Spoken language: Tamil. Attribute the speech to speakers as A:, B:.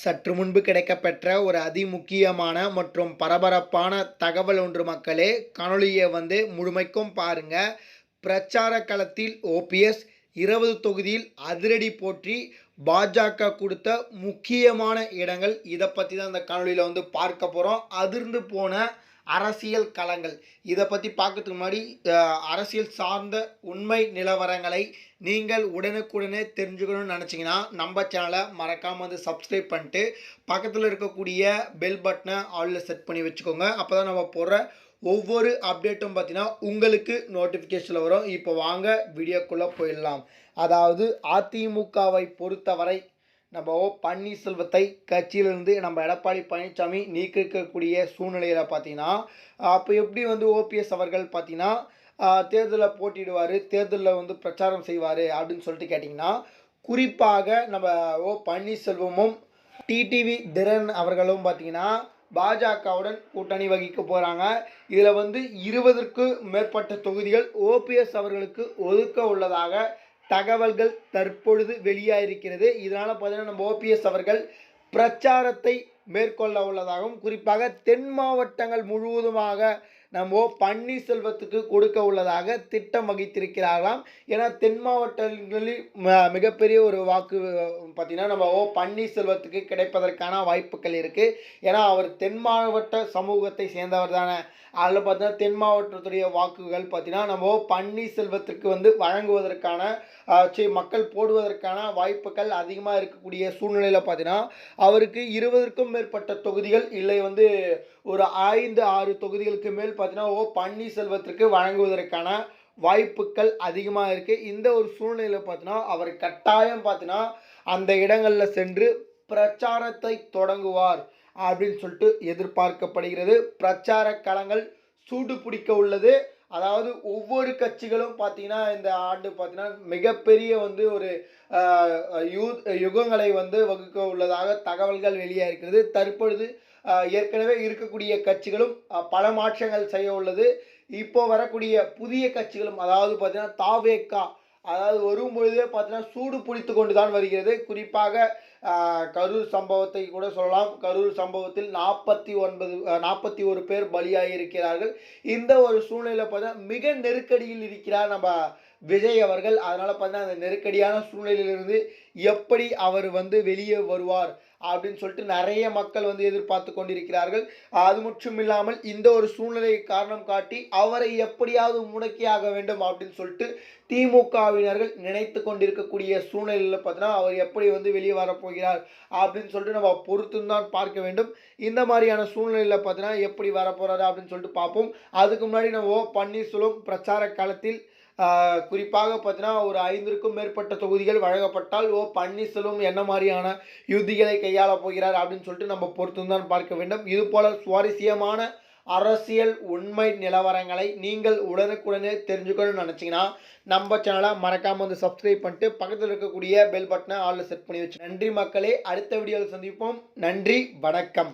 A: சற்று முன்பு கிடைக்கப்பெற்ற ஒரு அதிமுக்கியமான மற்றும் பரபரப்பான தகவல் ஒன்று மக்களே. காணொலியை வந்து முழுமைக்கும் பாருங்க. பிரச்சார களத்தில் ஓபிஎஸ் இருபது தொகுதியில் அதிரடி போற்றி பாஜக கொடுத்த முக்கியமான இடங்கள். இதை பற்றி தான் அந்த காணொலியில் வந்து பார்க்க போகிறோம் அதிர்ந்து போன அரசியல் களங்கள். இதை பற்றி பார்க்கறதுக்கு முன்னாடி அரசியல் சார்ந்த உண்மை நிலவரங்களை நீங்கள் உடனுக்குடனே தெரிஞ்சுக்கணும்னு நினச்சிங்கன்னா நம்ம சேனலை மறக்காமல் வந்து சப்ஸ்கிரைப் பண்ணிட்டு பக்கத்தில் இருக்கக்கூடிய பெல் பட்டனை ஆளில் செட் பண்ணி வச்சுக்கோங்க. அப்போ தான் நம்ம போடுற ஒவ்வொரு அப்டேட்டும் பார்த்தீங்கன்னா உங்களுக்கு நோட்டிஃபிகேஷனில் வரும். இப்போ வாங்க வீடியோக்குள்ளே போயிடலாம். அதாவது அதிமுகவை பொறுத்தவரை நம்ம ஓ பன்னீர்செல்வத்தை கட்சியிலிருந்து நம்ம எடப்பாடி பழனிசாமி நீக்கிருக்கக்கூடிய சூழ்நிலையில் பார்த்தீங்கன்னா அப்போ எப்படி வந்து ஓபிஎஸ் அவர்கள் பார்த்தீங்கன்னா தேர்தலில் போட்டிடுவார் தேர்தலில் வந்து பிரச்சாரம் செய்வார் அப்படின்னு சொல்லிட்டு கேட்டிங்கன்னா குறிப்பாக நம்ம ஓ பன்னீர்செல்வமும் டிடிவி திறன் அவர்களும் பார்த்தீங்கன்னா பாஜகவுடன் கூட்டணி வகிக்க போகிறாங்க இதில் வந்து இருபதற்கு மேற்பட்ட தொகுதிகள் ஓபிஎஸ் அவர்களுக்கு ஒதுக்க உள்ளதாக தகவல்கள் தற்பொழுது வெளியாயிருக்கிறது. இதனால் பார்த்தீங்கன்னா நம்ம ஓபிஎஸ் அவர்கள் பிரச்சாரத்தை மேற்கொள்ள உள்ளதாகவும் குறிப்பாக தென் மாவட்டங்கள் முழுவதுமாக நம்ம பன்னீர்செல்வத்துக்கு கொடுக்க உள்ளதாக திட்டம் வகித்திருக்கிறார்களாம். ஏன்னா தென் மாவட்டங்களில் ம- மிகப்பெரிய ஒரு வாக்கு பார்த்தீங்கன்னா நம்ம ஓ பன்னீர்செல்வத்துக்கு கிடைப்பதற்கான வாய்ப்புகள் இருக்குது ஏன்னா அவர் தென் மாவட்ட சமூகத்தை சேர்ந்தவர் தானே அதில் பார்த்தீங்கன்னா தென் மாவட்டத்துடைய வாக்குகள் பார்த்தீங்கன்னா நம்ம ஓ பன்னீர்செல்வத்திற்கு வந்து வழங்குவதற்கான மக்கள் போடுவதற்கான வாய்ப்புகள் அதிகமாக இருக்கக்கூடிய சூழ்நிலையில் பார்த்தீங்கன்னா அவருக்கு இருபதற்கும் மேற்பட்ட தொகுதிகள் இல்லை வந்து ஒரு ஐந்து ஆறு தொகுதிகளுக்கு மேல் பார்த்தீங்கன்னா ஓ பன்னீர்செல்வத்திற்கு வழங்குவதற்கான வாய்ப்புகள் அதிகமாக இருக்குது இந்த ஒரு சூழ்நிலையில் பார்த்தீங்கன்னா அவர் கட்டாயம் பார்த்தீங்கன்னா அந்த இடங்களில் சென்று பிரச்சாரத்தை தொடங்குவார் அப்படின்னு சொல்லிட்டு எதிர்பார்க்கப்படுகிறது. பிரச்சார களங்கள் சூடு பிடிக்க உள்ளது. அதாவது ஒவ்வொரு கட்சிகளும் பார்த்தீங்கன்னா இந்த ஆண்டு பார்த்தீங்கன்னா மிகப்பெரிய வந்து ஒரு யூத் யூ யுகங்களை வந்து வகுக்க உள்ளதாக தகவல்கள் வெளியாக இருக்கிறது தற்பொழுது ஏற்கனவே இருக்கக்கூடிய கட்சிகளும் பல மாற்றங்கள் செய்ய உள்ளது. இப்போ வரக்கூடிய புதிய கட்சிகளும் அதாவது பார்த்தீங்கன்னா தாவேக்கா அதாவது வரும்பொழுதே பார்த்தீங்கன்னா சூடு பிடித்து கொண்டு தான் வருகிறது. குறிப்பாக கரூர் சம்பவத்தை கூட சொல்லலாம். கரூர் சம்பவத்தில் நாற்பத்தி ஒன்பது நாற்பத்தி ஒரு பேர் பலியாகி இருக்கிறார்கள். இந்த ஒரு சூழ்நிலையில் பார்த்தீங்கன்னா மிக நெருக்கடியில் இருக்கிறார் நம்ம விஜய் அவர்கள். அதனால் பார்த்தீங்கன்னா அந்த நெருக்கடியான சூழ்நிலையிலிருந்து எப்படி அவர் வந்து வெளியே வருவார்? அப்படின்னு சொல்லிட்டு நிறைய மக்கள் வந்து எதிர்பார்த்து கொண்டிருக்கிறார்கள். அது மட்டும் இல்லாமல் இந்த ஒரு சூழ்நிலையை காரணம் காட்டி அவரை எப்படியாவது முடக்கியாக வேண்டும் அப்படின்னு சொல்லிட்டு திமுகவினர்கள் நினைத்து கொண்டிருக்கக்கூடிய சூழ்நிலையில் பார்த்தீங்கன்னா அவர் எப்படி வந்து வெளியே வரப்போகிறார் அப்படின்னு சொல்லிட்டு நம்ம பொறுத்துந்தான் பார்க்க வேண்டும். இந்த மாதிரியான சூழ்நிலையில் பார்த்தீங்கன்னா எப்படி வரப்போகிறாரு அப்படின்னு சொல்லிட்டு பார்ப்போம். அதுக்கு முன்னாடி நம்ம ஓ பன்னீர்செல்வம் பிரச்சார காலத்தில் குறிப்பாக பார்த்தீங்கன்னா ஒரு ஐந்திற்கும் மேற்பட்ட தொகுதிகள் வழங்கப்பட்டால் ஓ பன்னீர்செல்வம் என்ன மாதிரியான யுத்திகளை கையாள போகிறார் அப்படின்னு சொல்லிட்டு நம்ம பொறுத்துந்தான் பார்க்க வேண்டும். இது போல சுவாரஸ்யமான அரசியல் உண்மை நிலவரங்களை நீங்கள் உடனுக்குடனே தெரிஞ்சுக்கணும்னு நினச்சிங்கன்னா நம்ம சேனலை மறக்காமல் வந்து சப்ஸ்கிரைப் பண்ணிட்டு பக்கத்தில் இருக்கக்கூடிய பெல் பட்டனை ஆளில் செட் பண்ணி வச்சு நன்றி மக்களே அடுத்த வீடியோவில் சந்திப்போம். நன்றி வணக்கம்.